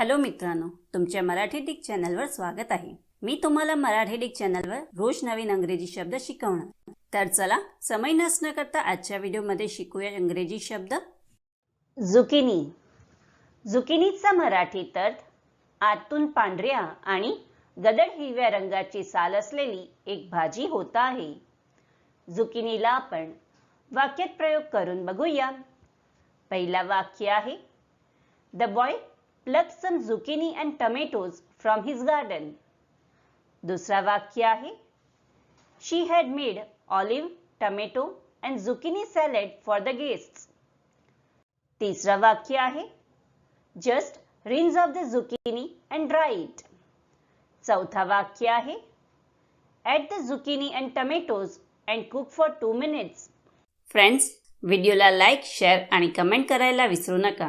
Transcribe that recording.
Hello मित्रांनो तुमच्या Marathi Dick चॅनलवर स्वागत आहे. मी तुम्हाला मराठी डिक चॅनलवर रोज नवीन अंग्रेजी शब्द शिकवणार. तर चला समय नसणं करता आजच्या व्हिडिओमध्ये शिकूया इंग्रजी शब्द. झुकिनी झुकिनीचा मराठी अर्थ आतून पांढऱ्या आणि गदड हिरव्या रंगाची साल असलेली एक भाजी होत आहे. झुकिनीला आपण वाक्यात प्रयोग करून बघूया. पहिला वाक्य आहे the boy plucked some zucchini and tomatoes from his garden. दुसरा वाक्य आहे She had made olive, tomato and zucchini salad for the guests. तिसरा वाक्य आहे Just rinse off the zucchini and dry it. चौथा वाक्य आहे Add the zucchini and tomatoes and cook for two minutes. Friends व्हिडिओला लाईक शेअर आणि comment करायला विसरू नका